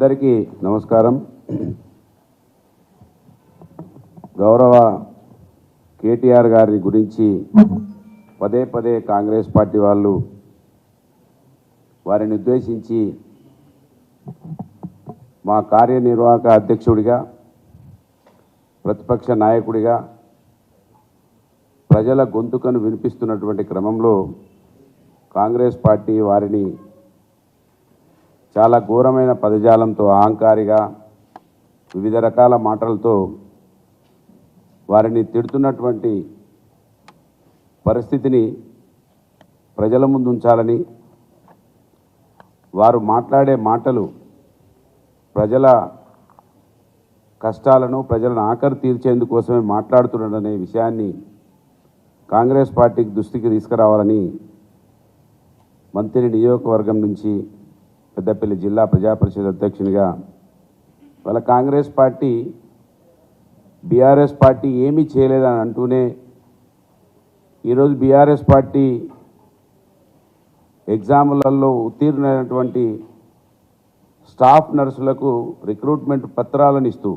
అందరికీ నమస్కారం. గౌరవ కేటీఆర్ గారి గురించి పదే పదే కాంగ్రెస్ పార్టీ వాళ్ళు వారిని ఉద్దేశించి మా కార్యనిర్వాహక అధ్యక్షుడిగా ప్రతిపక్ష నాయకుడిగా ప్రజల గొంతుకను వినిపిస్తున్నటువంటి క్రమంలో కాంగ్రెస్ పార్టీ వారిని చాలా ఘోరమైన పదజాలంతో అహంకారిగా వివిధ రకాల మాటలతో వారిని తిడుతున్నటువంటి పరిస్థితిని ప్రజల ముందు ఉంచాలని వారు మాట్లాడే మాటలు ప్రజల కష్టాలను ప్రజలను ఆఖరి తీర్చేందుకోసమే మాట్లాడుతున్నాడనే విషయాన్ని కాంగ్రెస్ పార్టీకి దృష్టికి తీసుకురావాలని మంత్రి నియోజకవర్గం నుంచి పెద్దపల్లి జిల్లా ప్రజా పరిషత్ అధ్యక్షునిగా వాళ్ళ కాంగ్రెస్ పార్టీ బీఆర్ఎస్ పార్టీ ఏమీ చేయలేదని అంటూనే ఈరోజు బీఆర్ఎస్ పార్టీ ఎగ్జాములలో ఉత్తీర్ణమైనటువంటి స్టాఫ్ నర్సులకు రిక్రూట్మెంట్ పత్రాలను ఇస్తూ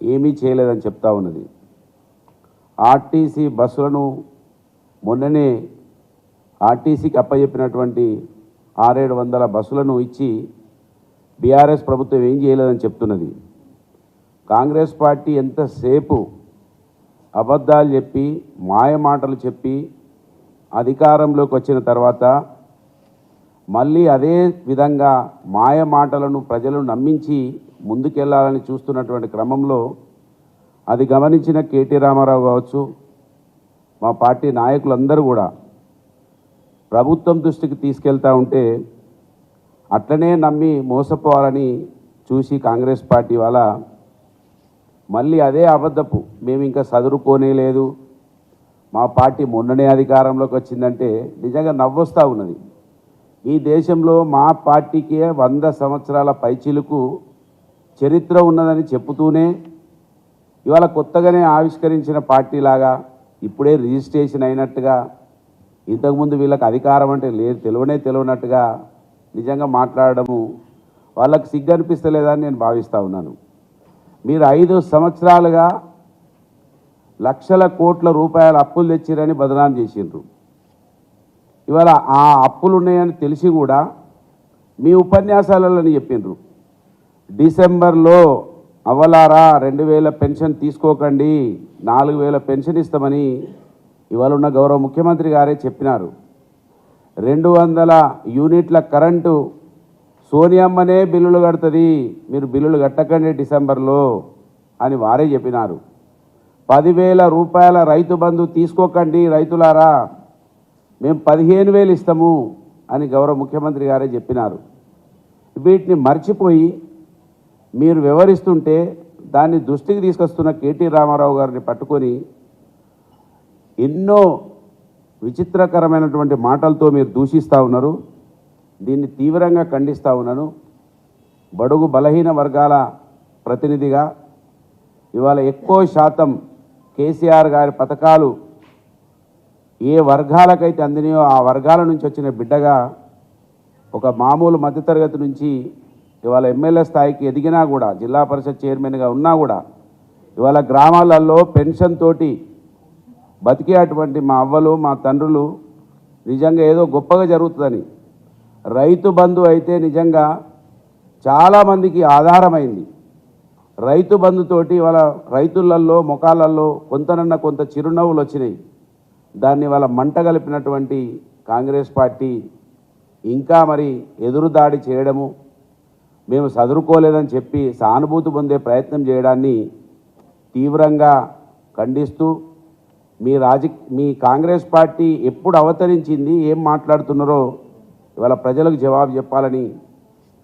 ఏమీ చేయలేదని చెప్తా ఉన్నది. ఆర్టీసీ బస్సులను మొన్ననే ఆర్టీసీకి అప్పచెప్పినటువంటి ఆరేడు వందల బస్సులను ఇచ్చి బీఆర్ఎస్ ప్రభుత్వం ఏం చేయలేదని చెప్తున్నది. కాంగ్రెస్ పార్టీ ఎంతసేపు అబద్ధాలు చెప్పి మాయమాటలు చెప్పి అధికారంలోకి వచ్చిన తర్వాత మళ్ళీ అదే విధంగా మాయమాటలను ప్రజలు ప్రజలను నమ్మించి ముందుకెళ్ళాలని చూస్తున్నటువంటి క్రమంలో అది గమనించిన కేటీ రామారావు కావచ్చు మా పార్టీ నాయకులందరూ కూడా ప్రభుత్వం దృష్టికి తీసుకెళ్తా ఉంటే అట్లనే నమ్మి మోసపోవాలని చూసి కాంగ్రెస్ పార్టీ వాళ్ళ మళ్ళీ అదే అబద్ధపు. మేము ఇంకా చదువుకోనేలేదు మా పార్టీ మొన్ననే అధికారంలోకి వచ్చిందంటే నిజంగా నవ్వొస్తూ ఉన్నది. ఈ దేశంలో మా పార్టీకే వంద సంవత్సరాల పైచిలుకు చరిత్ర ఉన్నదని చెప్పుతూనే ఇవాళ కొత్తగానే ఆవిష్కరించిన పార్టీలాగా ఇప్పుడే రిజిస్ట్రేషన్ అయినట్టుగా ఇంతకుముందు వీళ్ళకి అధికారం అంటే లేదు తెలివనే తెలియనట్టుగా నిజంగా మాట్లాడడము వాళ్ళకి సిగ్గు అనిపిస్తలేదని నేను భావిస్తూ ఉన్నాను. మీరు ఐదు సంవత్సరాలుగా లక్షల కోట్ల రూపాయల అప్పులు తెచ్చిరని బదనాం చేసిండ్రు. ఇవాళ ఆ అప్పులు ఉన్నాయని తెలిసి కూడా మీ ఉపన్యాసాలలో చెప్పిండ్రు. డిసెంబర్లో అవ్వలారా రెండు వేల పెన్షన్ తీసుకోకండి నాలుగు వేల పెన్షన్ ఇస్తామని ఇవాళ ఉన్న గౌరవ ముఖ్యమంత్రి గారే చెప్పినారు. రెండు వందల యూనిట్ల కరెంటు సోనియమ్మనే బిల్లులు కడుతుంది మీరు బిల్లులు కట్టకండి డిసెంబర్లో అని వారే చెప్పినారు. పదివేల రూపాయల రైతు బంధు తీసుకోకండి రైతులారా మేము పదిహేను వేలు ఇస్తాము అని గౌరవ ముఖ్యమంత్రి గారే చెప్పినారు. వీటిని మర్చిపోయి మీరు వివరిస్తుంటే దాన్ని దృష్టికి తీసుకొస్తున్న కేటీ రామారావు గారిని పట్టుకొని ఎన్నో విచిత్రకరమైనటువంటి మాటలతో మీరు దూషిస్తూ ఉన్నారు. దీన్ని తీవ్రంగా ఖండిస్తూ ఉన్నాను. బడుగు బలహీన వర్గాల ప్రతినిధిగా ఇవాళ ఎక్కువ శాతం కేసీఆర్ గారి పథకాలు ఏ వర్గాలకైతే అందినాయో ఆ వర్గాల నుంచి వచ్చిన బిడ్డగా ఒక మామూలు మధ్యతరగతి నుంచి ఇవాళ ఎమ్మెల్యే స్థాయికి ఎదిగినా కూడా జిల్లా పరిషత్ చైర్మన్గా ఉన్నా కూడా ఇవాళ గ్రామాలలో పెన్షన్ తోటి బతికే అటువంటి మా అవ్వలు మా తండ్రులు నిజంగా ఏదో గొప్పగా జరుగుతుందని. రైతు బంధు అయితే నిజంగా చాలామందికి ఆధారమైంది. రైతు బంధుతోటి వాళ్ళ రైతులల్లో ముఖాలల్లో కొంతనన్న కొంత చిరునవ్వులు వచ్చినాయి. దాన్ని వాళ్ళ మంట కలిపినటువంటి కాంగ్రెస్ పార్టీ ఇంకా మరి ఎదురుదాడి చేయడము మేము చదువుకోలేదని చెప్పి సానుభూతి పొందే ప్రయత్నం చేయడాన్ని తీవ్రంగా ఖండిస్తూ మీ రాజ మీ కాంగ్రెస్ పార్టీ ఎప్పుడు అవతరించింది ఏం మాట్లాడుతున్నారో ఇవాళ ప్రజలకు జవాబు చెప్పాలని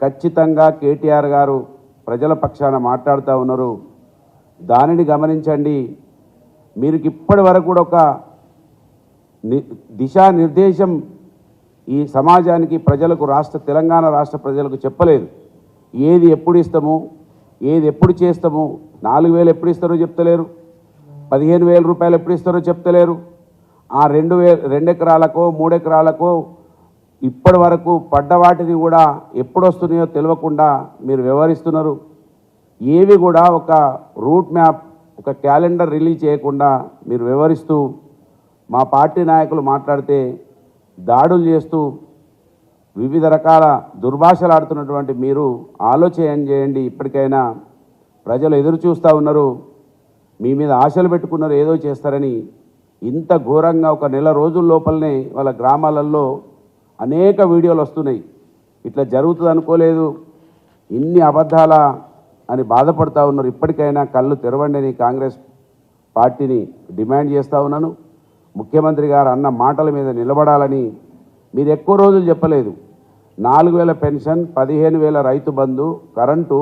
ఖచ్చితంగా కేటీఆర్ గారు ప్రజల పక్షాన మాట్లాడుతూ ఉన్నారు. దానిని గమనించండి. మీరు ఇప్పటి వరకు కూడా ఒక ని- దిశానిర్దేశం ఈ సమాజానికి ప్రజలకు రాష్ట్ర తెలంగాణ రాష్ట్ర ప్రజలకు చెప్పలేదు. ఏది ఎప్పుడు ఇస్తాము ఏది ఎప్పుడు చేస్తాము నాలుగు వేలు ఎప్పుడు ఇస్తారో చెప్తలేరు. పదిహేను వేల రూపాయలు ఎప్పుడు ఇస్తారో చెప్తలేరు. ఆ రెండు వే రెండు ఎకరాలకో మూడు ఎకరాలకో ఇప్పటి వరకు పడ్డ వాటిని కూడా ఎప్పుడొస్తున్నాయో తెలియకుండా మీరు వ్యవహరిస్తున్నారు. ఏవి కూడా ఒక రూట్ మ్యాప్ ఒక క్యాలెండర్ రిలీజ్ చేయకుండా మీరు వివరిస్తూ మా పార్టీ నాయకులు మాట్లాడితే దాడులు చేస్తూ వివిధ రకాల దుర్భాషలు ఆడుతున్నటువంటి మీరు ఆలోచన చేయండి. ఇప్పటికైనా ప్రజలు ఎదురు చూస్తూ ఉన్నారు. మీ మీద ఆశలు పెట్టుకున్నారు ఏదో చేస్తారని ఇంత ఘోరంగా ఒక నెల రోజుల లోపలనే వాళ్ళ గ్రామాలలో అనేక వీడియోలు వస్తున్నాయి. ఇట్లా జరుగుతుంది అనుకోలేదు. ఇన్ని అబద్ధాల అని బాధపడుతూ ఉన్నారు. ఇప్పటికైనా కళ్ళు తెరవండి అని కాంగ్రెస్ పార్టీని డిమాండ్ చేస్తూ ఉన్నాను. ముఖ్యమంత్రి గారు అన్న మాటల మీద నిలబడాలని మీరు ఎక్కువ రోజులు చెప్పలేదు. నాలుగు వేల పెన్షన్ పదిహేను వేల రైతు బంధు కరెంటు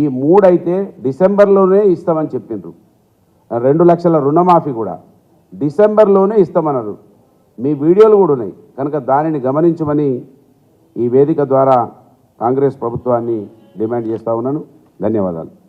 ఈ మూడైతే డిసెంబర్లోనే ఇస్తామని చెప్పిండ్రు. రెండు లక్షల రుణమాఫీ కూడా. డిసెంబర్లోనే ఇస్తామన్నారు. మీ వీడియోలు కూడా ఉన్నాయి. కనుక దానిని గమనించమని ఈ వేదిక ద్వారా కాంగ్రెస్ ప్రభుత్వాన్ని డిమాండ్ చేస్తా ఉన్నాను. ధన్యవాదాలు.